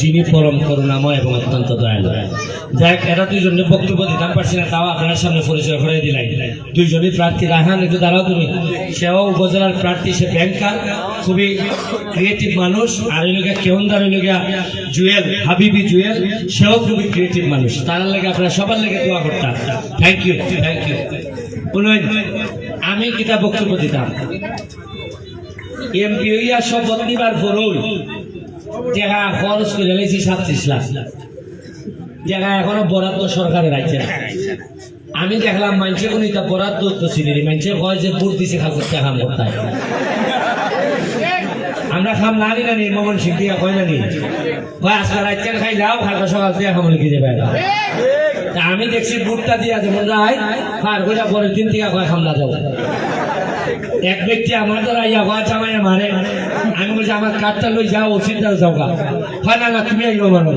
যিনি পরম করুণাময় এবং অত্যন্ত দয়ালু। হোক, এরা দুইজনে বক্তব্য দিতাম পারছি না তাও আপনার সামনে পরিচয় করে দিলাই। দুইজনই প্রার্থী রাহান একটু দাঁড়াও তুমি। সেও উপজেলার প্রার্থী সে ব্যাংকার খুবই ক্রিয়েটিভ মানুষ আর ওই লোকে কেউন্দার ওই লোকে জুয়েল হাবিবি জুয়েল সেও খুবই ক্রিয়েটিভ মানুষ। তার লেগে আপনারা সবার লেগে দোয়া করতাম। থ্যাংক ইউ থ্যাংক ইউ আমি কিতা বক্তব্য দিতাম? এমপি হইয়া শপথ নিবার পরই জায়গা খরচ করে লেছি সাতত্রিশ লাখ। জায়গা এখনও বরাদ্দ সরকারের আছে আমি দেখলাম মানুষে কোনো এটা বরাদ্দ তো চিনি মানুষে কয় যে বুট দিছে খাল করতে খাম করতে হয়। আমরা খাম নানি নানি মমন সিং দিয়া কয় নানি? কয় আজকে রাইতের খাই যাও খালকা সকাল দিয়ে খাম লিখে দেবে তা আমি দেখছি বুটটা দিয়া যেমন যাই পার করে পরের দিন থেকে কয় খামলা যাব এক ব্যক্তি আমার দ্বারা ইয়া হওয়া জামাই মারে, আমি বলছি, আমার কার্ডটা লই যাও ওষুধটা যাও গা। হয় না না, তুমি আইব মারো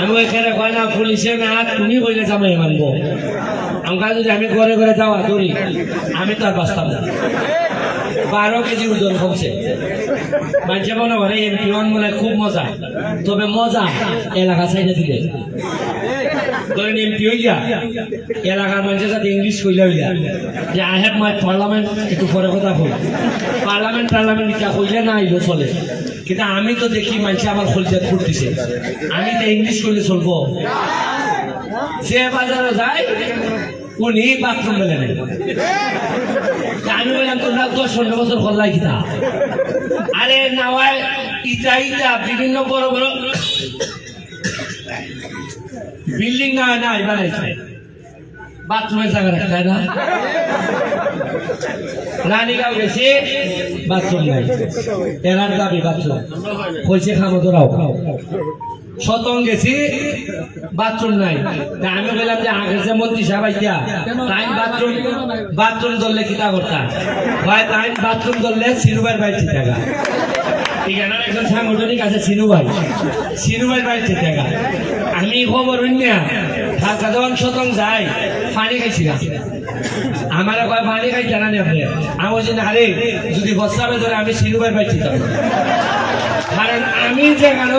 আমি ওইখানে কয় না পুলিশে না তুমি কইলে জামাই মানবো। আমার যদি আমি ঘরে ঘরে যাওয়া করি, আমি তো আর বাঁচতাম না। বারো কেজি ওজন কমছে। মানুষে মনে করে এমপি মানে খুব মজা। তবে মজা এলাকা সাইডে দিলে। ধরেন এমপি হইয়া এলাকার মানুষের সাথে ইংলিশ কইলা হইয়া যে আই হ্যাভ মাই পার্লামেন্ট একটু পরে কথা কই পার্লামেন্ট পার্লামেন্ট ইটা কইলে না আইলো চলে। কিন্তু আমি তো দেখি মানুষ আমার খলজাত ফুটতেছে আমি তো ইংলিশ কইলে চলবো। যে বাজারে যায় উনি বাথরুম মেলে নেই? আমি বললাম তোমরা দশ পনেরো বছর করলাই কিতা? আরে নাওয়ায় ইটা ইটা, বিভিন্ন বড় বড়। বিল্ডিং না হয় না বানাইছে বাথরুমের জায়গা রাখতে না? রানীগাঁও গেছে, বাথরুম নাই। এরার দাবি বাথরুম। কইছে খামো তোরাও শতং গেছি, বাথরুম নাই। তা আমি বললাম যে আগে যে মন্ত্রী সাহেব আইয়া বাথরুম বাথরুম ধরলে কিতা করতাম? হয় তাই বাথরুম ধরলে সিনুবার বাড়িতে থাকা ঠিকানার একজন সাংগঠনিক আছে সিনুভাই সিনুভাই বাড়িতে থাকা আমি খবর অন্য ঢাকা যখন শতং যাই পানি খাইছিলাম। আমার কয়, পানি খাই জানা নেই আপনি? আমি বলছি, না আরে যদি বস্তাবে ধরে আমি বাড়িতে থাকব কারণ আমি যেখানে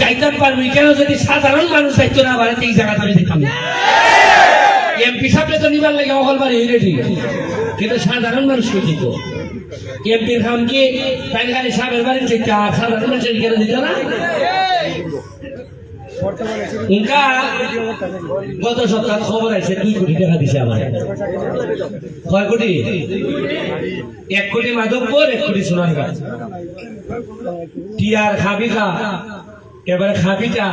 যাইতাম পারব, কেন যদি সাধারণ মানুষ যাইতো না পারে এই জায়গাটা আমি দেখতাম না। এমপি সাহেব তো নিবার লাগে অকল বাড়ি রেডি কিন্তু সাধারণ মানুষ কে দিত এমপির খাম কি? প্যানগাড়ি সাহেবের বাড়ি যেতে আর সাধারণ মানুষের কেন দিত না? ইনকা গত সপ্তাহ খবর আছে, দুই কোটি টাকা দিছে আমার কয় কোটি? এক কোটি মাধবপুর, এক কোটি সোনারগাঁ টিয়ার খাবিকা, এবারে খাবিটা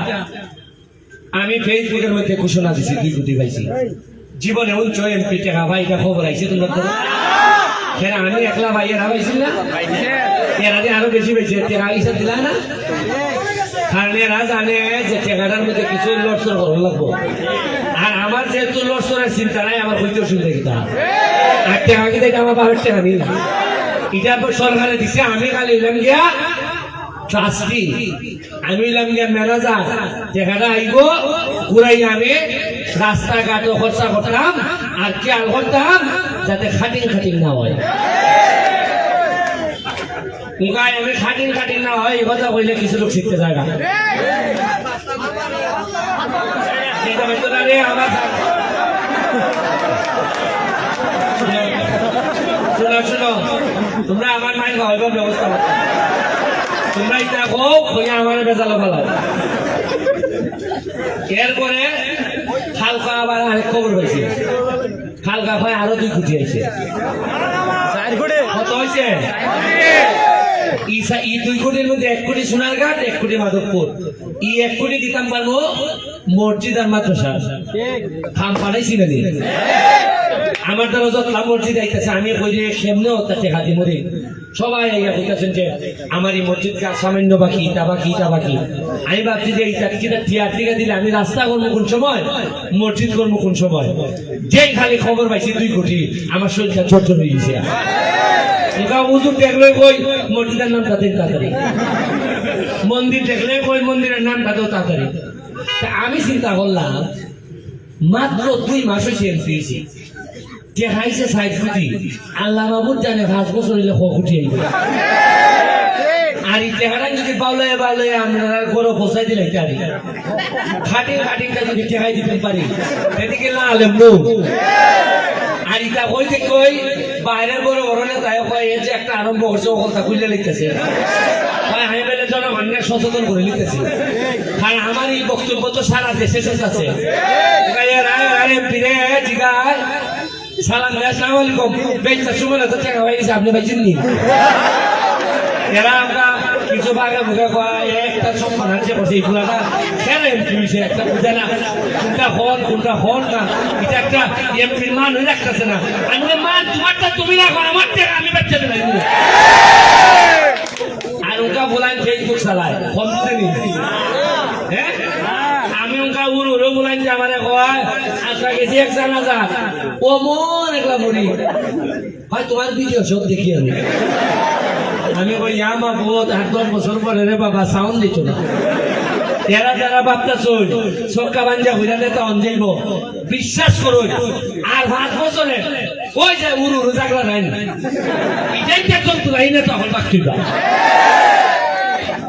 আমি ফেসবুকের মধ্যে ঘোষণা দিছি, দুই কোটি পাইছি। জীবনে উচ্চ এমপি টাকা ভাই এটা খবর আইছে, তোমরা তো কেন আমি একলা ভাই এরা পাইছি না? এরা আরও বেশি পেয়েছে টাকা হিসাব দিলা না? এরা জানে যে টাকাটার মধ্যে কিছু লড়সর করা লাগবো। আর আমার যেহেতু লড়সরের চিন্তা নাই, আমার হইতে অসুবিধা কিতা আর টাকা আমার বাবার টাকা নিল এটা সরকারে দিছে, আমি খালি হইলাম গিয়া ট্রাস্টি আমি হইলাম গিয়া ম্যানেজার টাকাটা আইব, ঘুরাই আমি রাস্তাঘাট খরচা করতাম, আর খেয়াল করতাম, যাতে খাটিং খাটিং না হয়। মুখায় আমি খাটিং খাটিং না হয় এই কথা কইলে কিছু লোক শিখতে যায় না। শোনো শোনো তোমরা আমার মায়ের খাওয়াইবার ব্যবস্থা করো। তোমরা এটা হোক হইয়া আমার বেজালো ফেলাও এরপরে খালকা আবার আরেক খবর হয়েছে। খালকা হয় আরও দুই কোটি আইছে কত হয়েছে ইসা ই দুই কোটির মধ্যে এক কোটি সোনার ঘাট এক কোটি মাধবপুর। ই এক কোটি দিতাম পারব মসজিদ আর মাদ্রাসা। খাম পাঠাইছি না? আমার দ্বারা যত মসজিদ আইতেছে, আমি কই যে সেমনে দি মরি। সবাই আইয়া যে, আমার এই সামান্য বাকি, ইটা বাকি ইটা বাকি। আমি ভাবছি যে এইটা কিটা টিয়া টিকা দিলে আমি রাস্তা করব কোন সময়? মসজিদ করব কোন সময়? যেই খালি খবর পাইছি, দুই কোটি। আমার শরীরটা ছোট হয়ে গেছে। ওটা উজুর দেখলে কই, মসজিদের নামটা দিন তাড়াতাড়ি। মন্দির দেখলে কই, মন্দিরের নামটা দেও তাড়াতাড়ি। আমি চিন্তা করলাম, মাত্র দুই মাস হয়েছে এমপিএসি যে খাইছে সাইড ফুটি আল্লাহ বাবুর জানে পাঁচ বছর হইলে খ উঠি আইবে আর এই চেহারা যদি বাউলে বাউলে আমরা গরো ফসাই দিলে তারি খাটি খাটিটা যদি ঠেকাই দিতে পারি, এদিকে না আলেম আর ইটা কই? বাইরের বড় বড় নেতায় কয় যে একটা আরম্ভ করছে ও কথা খুললে লিখতেছে। আমি বেলে জনগণকে সচেতন করে লিখতেছি। কারণ আমার এই বক্তব্য তো সারা দেশে আরে ফিরে জিগায় সালাম আসসালামু আলাইকুম। বেচা তো টাকা গেছে, আপনি নি এরা আমরা কিছু ভাগে মুখে কয় একটা সম্মান আছে বসে এই ফুলাটা কেন এমপি একটা বুঝে না। কোনটা হল কোনটা হল না। এটা একটা এমপির মান হয়ে রাখতেছে না। আমি মান তোমারটা তুমি রাখো আমার টাকা আমি বাচ্চা দেবে আর ওটা বলান ফেসবুক চালায়, ফোন হ্যাঁ? আমি ওনকা উড় উড়ে বলান যে কয় আচ্ছা গেছি যা ও মন একলা মরি হয় তোমার ভিডিও সব দেখি আমি। আমি কই আমা বহুত আট দশ বছর পরে রে বাবা সাউন্ড দিত না? এরা যারা বাপ্তা চল সরকা বাঞ্জা হইলে তো অঞ্জেলব বিশ্বাস করুন আর পাঁচ বছরে ওই যে উড়ু উড়ু জাগলা নাই না? এটাই দেখুন তো নাই না তখন বাকি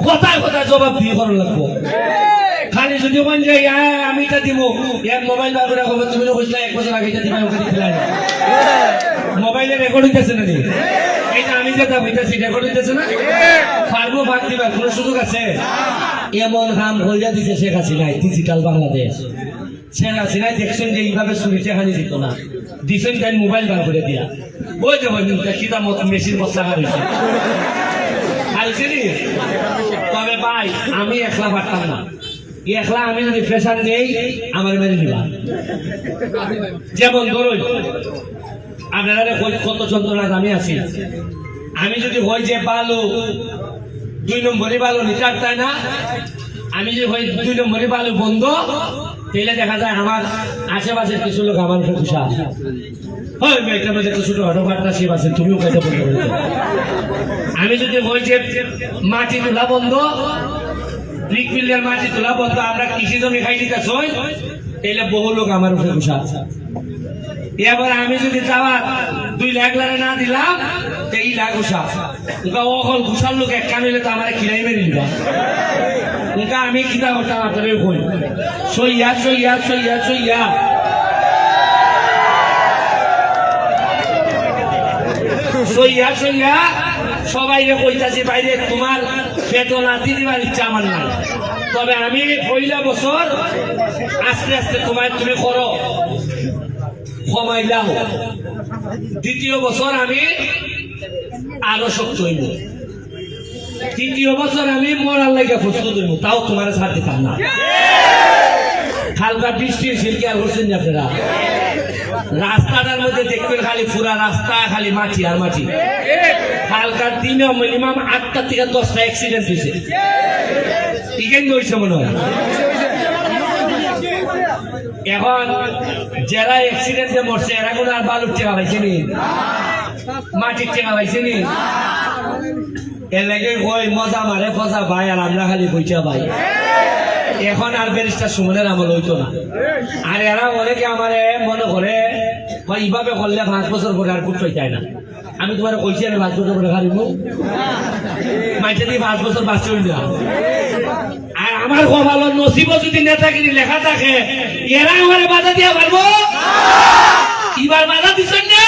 কথায় কথায় জবাব দিয়ে করার লাগবো। খালি যদি ওখান যাই আমি এটা দিব এক মোবাইল বার করে খবর তুমি এক বছর আগে এটা দিবা, ওখানে মোবাইলে রেকর্ড হইতেছে না আমি যেটা হইতেছি রেকর্ড হইতেছে না? পারব ভাগ দিবার কোনো সুযোগ আছে? এমন হাম হইয়া দিছে শেখ ডিজিটাল বাংলাদেশ। শেখ হাসিনাই দেখছেন যে এইভাবে চুরিতে হানি দিত না। দিছেন তাই মোবাইল বার করে দিয়া। ওই যে কিতা মত মেশিন হয়েছে খাইছে তবে ভাই আমি একলা পারতাম না। একলা আমি যদি প্রেশার নেই আমার মেরে দিবা। যেমন ধরুন আপনারা কত যন্ত্রণা আমি আছি? আমি যদি হই যে বালু, দুই নম্বরে বালু লিটার তাই না? আমি যদি হই দুই নম্বরে বালু বন্ধ তাহলে দেখা যায় আমার আশেপাশের কিছু লোক আমার উপরে খুশা হয় মেয়েটার মধ্যে একটা ছোট বার্তা সে আছে, তুমিও বন্ধ করে আমি যদি হই যে মাটি তোলা বন্ধ ব্রিকফিল্ডের মাটি তোলা বন্ধ, আমরা কৃষি জমি খাই দিতে তাহলে বহু লোক আমার উপরে খুশা এবার আমি যদি যাওয়া দুই লাখ লারে না দিলাম, তো এই লাখ ঘুষা ওকে অকল ঘুষার লোক এক কান হইলে তো আমার কিরাই মেরে দিবা ওকে আমি কিনা ওটা আপনাদের কই সইয়া সইয়া সইয়া সইয়া। সইয়া সইয়া। সবাই কইতাছি, বাইরে তোমার পেটো নাতি দিবার ইচ্ছা আমার নাই। তবে আমি পয়লা বছর আস্তে আস্তে তোমার তুমি করো। কমাইলাম দ্বিতীয় বছর আমি আরও শক্ত হইব তৃতীয় বছর আমি মরার লাগে প্রস্তুত হইব তাও তোমার ছাড় দিতাম না। হালকা বৃষ্টি সিলকি আর করছেন আপনারা? রাস্তাটার মধ্যে দেখবেন খালি পুরা রাস্তা, খালি মাটি আর মাটি। হালকা দিনে মিনিমাম আটটা থেকে দশটা অ্যাক্সিডেন্ট হয়েছে। এখানে হয়েছে মনে হয়। এখন যারা অ্যাক্সিডেন্টে মরছে, এরা কোনো আর বালুর টেকা পাইছে নি মাটির টেকা পাইছে নি এর লাগে কই মজা মারে ফজা ভাই আর আমরা খালি বইটা ভাই এখন আর ব্যারিস্টার সুমনের আমল হইতো না। আর এরা অনেকে আমার মনে করে ভাই এইভাবে করলে পাঁচ বছর পরে আর পুত্র চায় না। আমি তোমার কইছি, আমি পাঁচ বছর পরে হারিব মাইটা দিয়ে পাঁচ বছর বাঁচতে হইল আর আমার কপাল নসিব যদি নেতাগিরি লেখা থাকে। এরা আমার বাধা দিয়া পারব এবার বাধা দিচ্ছেন না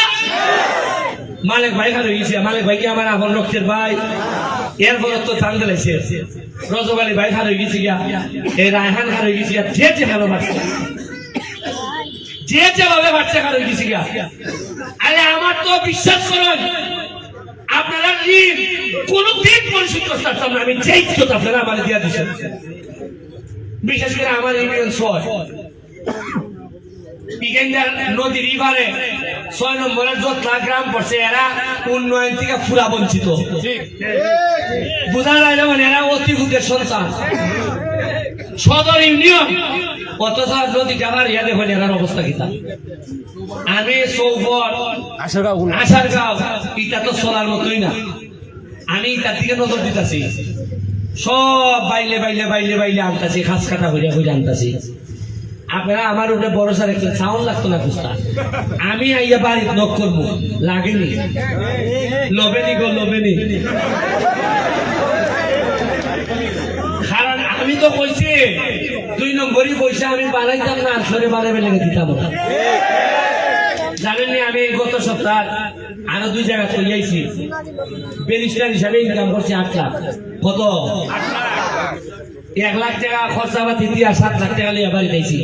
মালিক ভাই খান হয়েছে মালিক ভাই কি আমার আপন রক্তের ভাই। এরপর তো চান দিলাইছে রজব ভাই খান হয়ে গেছে গিয়া। এই রায়হান খান হয়ে গেছে যে যে খানো বাচ্চা যে যেভাবে বাচ্চা খান হয়ে গেছে গিয়া। আরে আমার তো বিশ্বাস করুন আপনারা ঋণ কোন দিন পরিশোধ করতে না আমি যেই ইজ্জত আপনারা আমার দিয়া দিচ্ছেন বিশেষ করে আমার ইউনিয়ন ছয়। পিকেন্দার নদীর ইভারে ছয় নম্বরের যতলা গ্রাম পড়ছে এরা উন্নয়ন থেকে পুরা বঞ্চিত। বোঝা যায় না মানে এরা অতি ভূতের সন্তান। সদর ইউনিয়ন অথচ নদীটা আমার ইয়া দেখুন এরার অবস্থা কিতা আমি এটা তো চলার মতোই না। আমি তার দিকে নজর দিতেছি। সব বাইলে বাইলে বাইলে বাইলে আনতাছি, খাস কাটা হইয়া হইয়া আনতাছি। আপনারা আমার উপরে ভরসা রাখছেন সাউন্ড লাগতো না, কুস্তা? আমি আইয়া বাড়ি নক করব। লাগেনি? লবেনি গো, লবেনি। আমি তো কইছি, দুই নম্বরই পয়সা আমি বানাইতাম না, আর সরে বানাবে লেগে দিতাম। জানেননি আমি গত সপ্তাহ আরও দুই জায়গা চলে আইছি। ব্যারিস্টার হিসাবে ইনকাম করছি আট লাখ। কত? এক লাখ টাকা খরচা পাতি দিয়া সাত লাখ টাকা লিয়ে বাড়ি দিয়েছি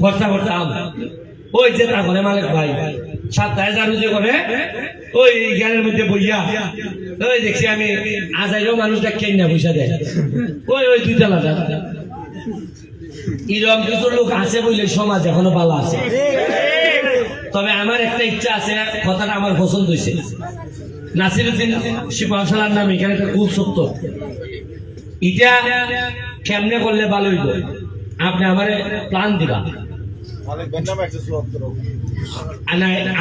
খরচা করতাম। ওই যে তা করে মালিক ভাই। সাত হাজার রুজে করে, ওই জ্ঞানের মধ্যে বইয়া। ওই দেখছি আমি আজাইরও মানুষটা কেন না পয়সা দেয়। ওই ওই দুইটা লাগা এরকম কিছু লোক আছে বলে সমাজ এখনও ভালো আছে। তবে আমার একটা ইচ্ছা আছে কথাটা আমার পছন্দ হয়েছে নাসিরুদ্দিন শিপাশালার নাম এখানে একটা খুব সত্য। এটা কেমনে করলে ভালো হইব? আপনি আমার প্ল্যান দিবা।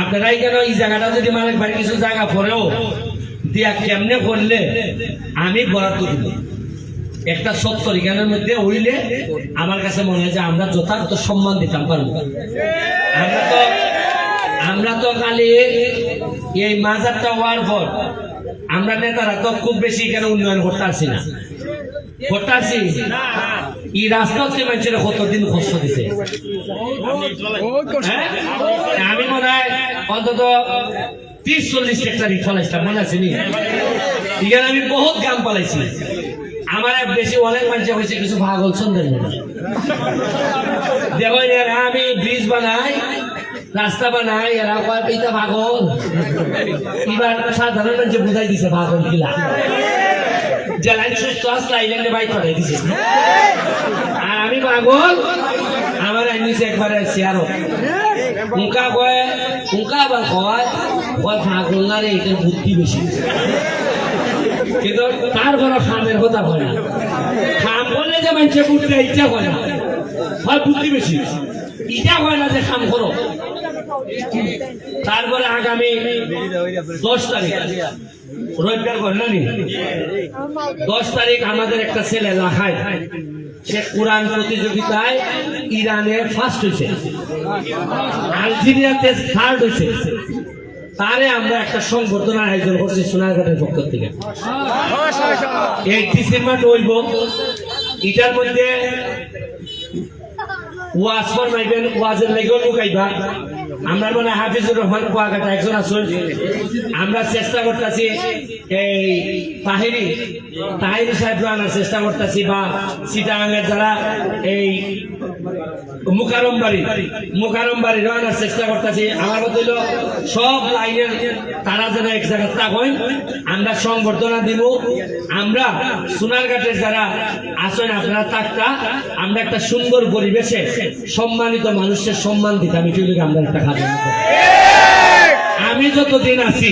আপনারাই কেন এই জায়গাটা যদি মালিক বাড়ি কিছু জায়গা পরেও দিয়া কেমনে করলে আমি বরাদ্দ দিব? একটা সত্তর এখানের মধ্যে হইলে আমার কাছে মনে হয় যে আমরা যথার্থ সম্মান দিতাম পারব আমরা তো আমরা তো খালি এই মাজারটা হওয়ার পর, আমরা নেতারা তো খুব বেশি এখানে উন্নয়ন করতে পারছি না। হ্যাঁ? আমি অন্তত চল্লিশ আমি বহুত গাম পালাইছি। আমার বেশি অনেক মানুষ হয়েছে কিছু পাগল সন্দেহ দেখো আমি ব্রিজ বানাই রাস্তা বানাই এরা কয় এইটা পাগল এবার সাধারণ মানুষ বুঝাই দিছে পাগল কিলা যে লাইন সুস্থ আসলে আইল্যান্ডে বাইক পাঠাই দিছে। আর আমি পাগল আমার আইনিছে একবারে চেয়ারও উনকা কয় উনকা আবার কয় কয় পাগল না রে এটার বুদ্ধি বেশি কিন্তু তার কোনো খামের কথা হয় না। খাম করলে যে মানুষের বুদ্ধি ইচ্ছা হয় না। হয়, বুদ্ধি বেশি ইটা হয় না যে খাম করো তারপরে আগামী দশ তারিখ। রবিবার করে না নি? দশ তারিখ আমাদের একটা ছেলে লাখায়। সে কোরআন প্রতিযোগিতায় ইরানে ফার্স্ট হয়েছে। আলজেরিয়াতে থার্ড হয়েছে। তারে আমরা একটা সংবর্ধনা আয়োজন করছি সোনারঘাটের পক্ষ থেকে। এই ডিসেম্বর হইব। এটার মধ্যে ওয়াজ ফরমাইবেন, ওয়াজের লেগেও লুকাইবা। আমরা মানে হাফিজুর রহমান কুয়াকাটা, একজন আসুন আমরা চেষ্টা করতেছি, এই তাহিরি তাহিরি সাহেব চেষ্টা করতেছি, বা সীতারামের যারা এই চেষ্টা তারা যেন এক জায়গায় আমরা আমরা যারা আছেন, আপনারা আমরা একটা সুন্দর পরিবেশে সম্মানিত মানুষের সম্মান এটি হলো আমরা একটা খাদ্য আমি যতদিন আছি,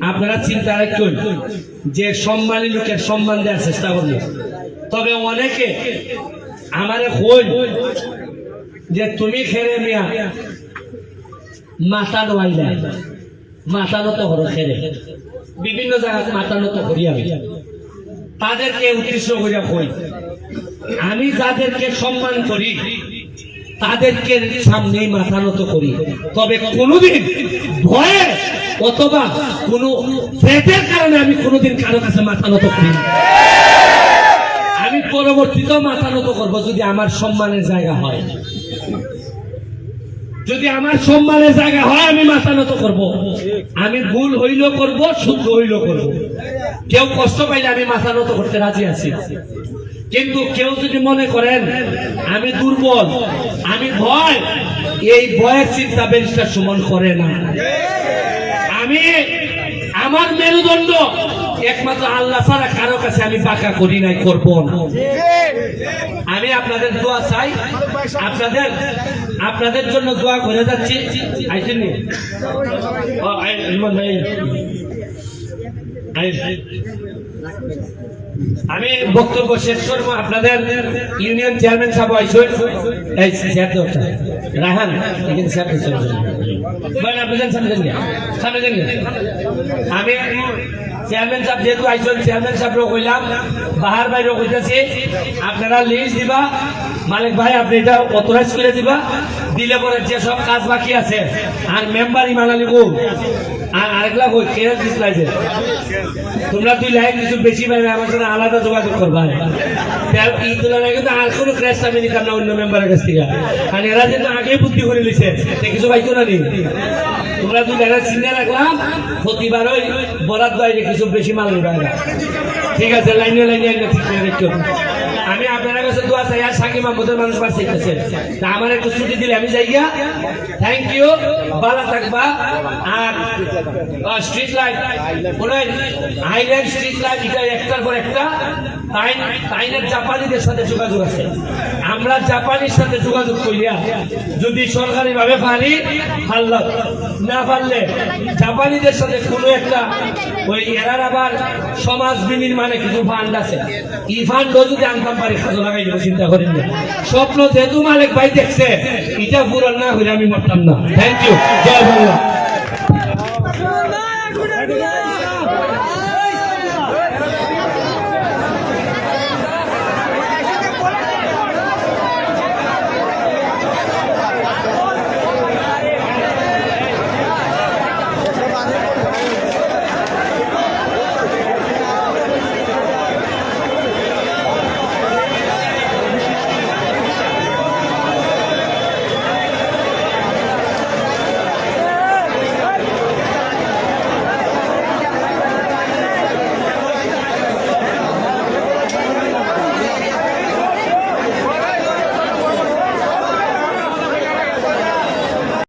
আপনারা চিন্তা রাখুন যে সম্মানী লোকের সম্মান দেওয়ার চেষ্টা করবে। তবে অনেকে আমারে কই যে তুমি খেরে মিয়া মাথা নোয়াইলা মাথা নত করো খেরে। বিভিন্ন জায়গাতে মাথা নত করি আমি। তাদেরকে উদ্দেশ্য করিয়া কই, আমি যাদেরকে সম্মান করি, তাদেরকে সামনেই মাথা নত করি। তবে কোনোদিন ভয়ে অথবা কোনো থ্রেটের কারণে আমি কোনোদিন কারও কাছে মাথা নত করি না। পরবর্তীতেও মাথা নত করব যদি আমার সম্মানের জায়গা হয়। যদি আমার সম্মানের জায়গা হয়, আমি মাথা নত করব। আমি ভুল হইলেও করব, শুদ্ধ হইলেও করব। কেউ কষ্ট পাইলে আমি মাথা নত করতে রাজি আছি। কিন্তু কেউ যদি মনে করেন, আমি দুর্বল, আমি ভয়, এই ভয়ের চিন্তা ব্যারিস্টার সুমন করে না। আমি, আমার মেরুদণ্ড একমাত্র আল্লাহ ছাড়া কারও কাছে আমি পাকা করি নাই করব না। আমি আপনাদের দোয়া চাই। আপনাদের আপনাদের জন্য দোয়া করে যাচ্ছি। আইসেন? ও, আমি বক্তব্য শেষ করব। আপনাদের ইউনিয়ন চেয়ারম্যান সব আইসুন রাহান এখানে স্যার আমি চেয়ারম্যান সাহেব যেহেতু আইসুন চেয়ারম্যান সাহেবও কইলাম, বাহার বাইরে কইতেছি, আপনারা লিস্ট দিবা। মালিক ভাই, আপনি এটা অথরাইজ করে দিবা। দিলে পরে যে সব কাজ বাকি আছে, আর মেম্বার ইমানালি বউ আর আরেকলা বই কেয়ার দিসলাইছে তোমরা দুই লাইন কিছু বেশি পাবে আমার সাথে আলাদা যোগাযোগ করবা। তার এই তুলনায় কিন্তু আর কোনো ক্রেস আমি নিতাম না অন্য মেম্বারের কাছ থেকে। কারণ এরা যেন আগেই বুদ্ধি করে নিছে কিছু পাইতো না নি তোমরা দুই লাইনের চিনে রাখলাম প্রতিবার ওই বরাদ্দ কিছু বেশি মাল নিবা। ঠিক আছে, লাইনে লাইনে ঠিক করে আমি আপনার কাছে দোয়া চাই, আর সাকিব আহমদের মানুষ বাঁচাইতেছে তা আমার একটু ছুটি দিলে আমি যাই গিয়া। থ্যাংক ইউ ভালো থাকবা। আর স্ট্রিট লাইট বলেন আইল্যান্ড স্ট্রিট লাইট এটা একটার পর একটা। তাই- তাইনের জাপানিদের সাথে যোগাযোগ আছে। আমরা জাপানির সাথে যোগাযোগ করিয়া যদি সরকারি ভাবে পারি পারলাম না পারলে জাপানিদের সাথে কোনো একটা ওই এরার আবার সমাজ বিনির্মাণে কিছু ফান্ড আছে। এই ফান্ডও যদি আনতাম পারি খাজো লাগাই দেবো, চিন্তা করেন না। স্বপ্ন যেহেতু মালিক ভাই দেখছে, এটা পূরণ না হলে আমি মরতাম না। থ্যাংক ইউ জয় বাংলা।